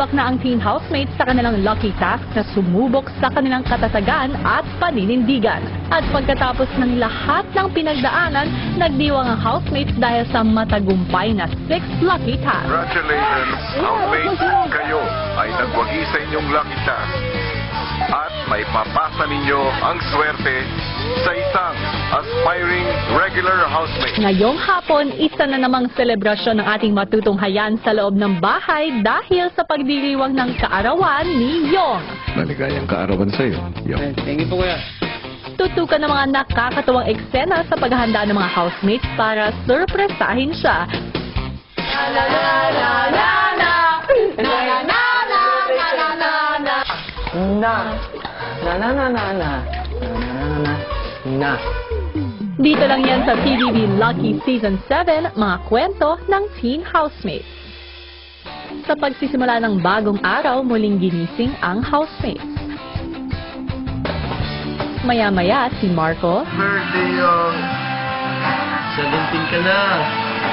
Pak na ang teen housemates sa kanilang lucky task na sumubok sa kanilang katatagan at paninindigan. At pagkatapos ng lahat ng pinagdaanan, nagdiwang ang housemates dahil sa matagumpay na six lucky tasks. Congratulations, housemates! Kayo ay nagwagi sa inyong lucky task. At may papasa ninyo ang swerte sa isang aspiring regular housemate. Ngayong hapon, isa na namang selebrasyon ng ating matutunghayan sa loob ng bahay dahil sa pagdiriwang ng kaarawan ni Yong. Maligayang kaarawan sa iyo. Thank you po kuya. Tutukan ng mga nakakatuwang eksena sa paghahanda ng mga housemates para surpresahin siya. Na. Na na na na na. Na na na na. Na. Dito lang yan sa TVB Lucky Season 7, mga kwento ng teen housemates. Sa pagsisimula ng bagong araw, muling ginising ang housemates. Maya-maya, si Marco, Birthday yung... 17 ka na.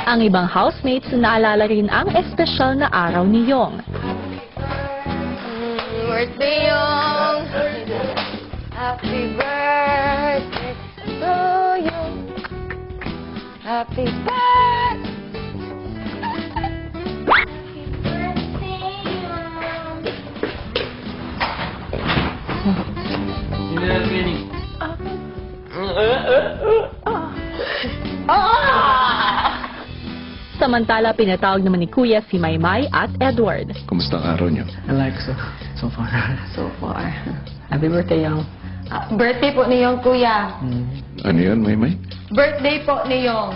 ang ibang housemates naalala rin ang espesyal na araw ni Yong. Birthday Yong! Happy birthday to you! Happy birthday! Happy birthday, Yong! Hindi na training. Samantala, pinatawag naman ni Kuya si Maymay at Edward. Kumusta ang araw niyo? I like so so far. So far. Happy birthday, Yang. Ah, birthday po ni Yong, kuya. Ano yan, may may? Birthday po ni Yong.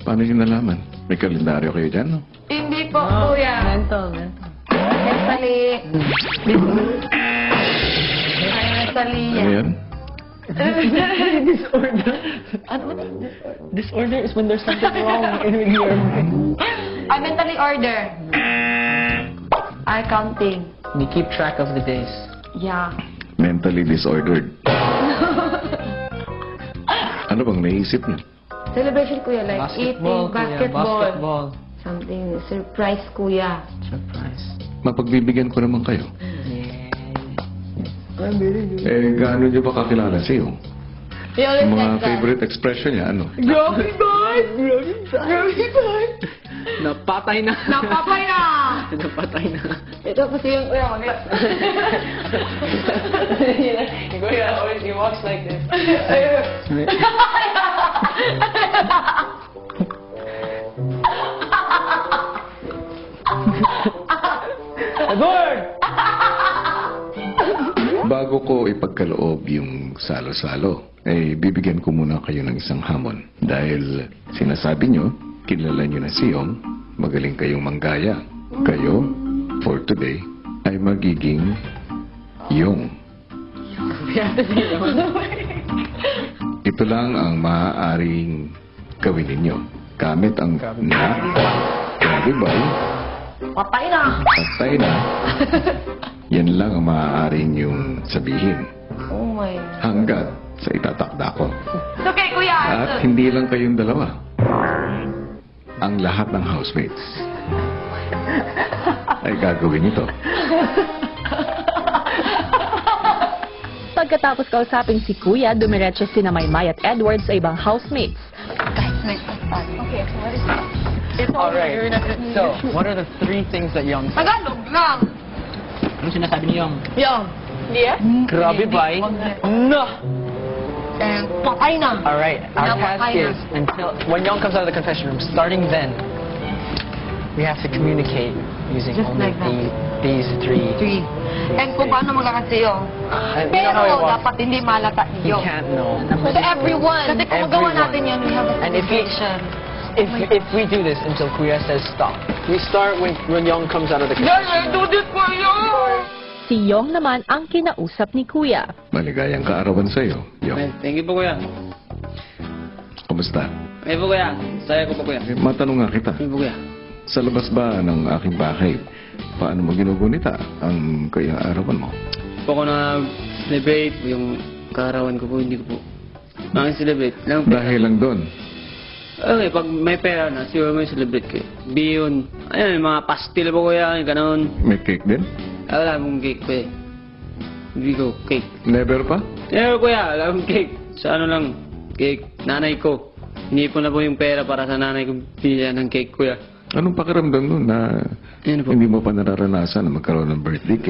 Paano niyo nalaman? May kalendaryo kayo dyan, no? Hindi po, kuya. Mental, mental. Mentally. Ay, mentally Ano yan? Disorder. Ano ba? Disorder is when there's something wrong in your mind. I mentally order. I counting. We keep track of the days. Yeah. Mentally disordered. ano bang naisip niyo? Celebration, kuya. Like Basketball, eating, kuya. basketball. Basketball. Something, surprise, kuya. Surprise. Mapagbibigyan ko naman kayo. Eh, gaano niyo ba kakilala? He always Yung mga favorite expression niya, ano? Grabe ba? Grabe ba? Napatay na. Napapay na! Napatay na. Ito kasi yung kuya ko. Kuya always he walks like this. Edward! Ko ipagkaloob yung salo-salo, eh, bibigyan ko muna kayo ng isang hamon. Dahil sinasabi nyo, kilala nyo na si Yong, magaling kayong manggaya. Kayo, for today, ay magiging Yong. Ito lang ang maaaring gawin ninyo. Gamit ang na, Gabibay, Patay na! patay na. Yan lang ang maaaring yung sabihin. Oh my. Hanggat sa itatakda ko. It's okay, kuya. At hindi lang kayong dalawa. Ang lahat ng housemates ay gagawin ito. Pagkatapos kausapin si Kuya, dumiretso si na Maymay at Edward sa ibang housemates. Guys, time. Okay, so what is that? It's Alright. So, what are the three things that Young said? Tagalog lang. Ano sinasabi ni Young? Yung. Yeah? Grabe ba? No! And patay na. Alright, our task is until when Young comes out of the confession room, starting then, we have to communicate using Just only like that. the, these three. Three. And kung paano magkakasi you it Pero dapat hindi malata He yung. can't know. To everyone. Kasi kung magawa Everyone. natin yun, we have a And if celebration. If we do this until Kuya says stop, we start when when Young comes out of the confession room. do this for you! Si Yong naman ang kinausap ni Kuya. Maligayang kaarawan sa iyo. Yong, Thank you po kuya. kumusta? Thank you po kuya. Saya ko po kuya. Eh, matanong nga kita. Thank you po kuya. Sa labas ba ng aking bahay, paano mo ginugunita ang kaya arawan mo? Po ako na celebrate yung kaarawan ko po, hindi ko po. Ang celebrate lang po. Dahil lang doon, Okay, pag may pera na, siguro may celebrate ko. Biyun. Ayun, yung mga pastil po kuya, yung ganun. May cake din? Ah, Wala mong cake pa eh. Hindi ko cake. Never pa? Pero kuya, wala akong cake. Sa ano lang, cake. Nanay ko. Hinipon na po yung pera para sa nanay ko binigyan ng cake kuya. Anong pakiramdam nun na po? hindi mo pa nararanasan na magkaroon ng birthday cake?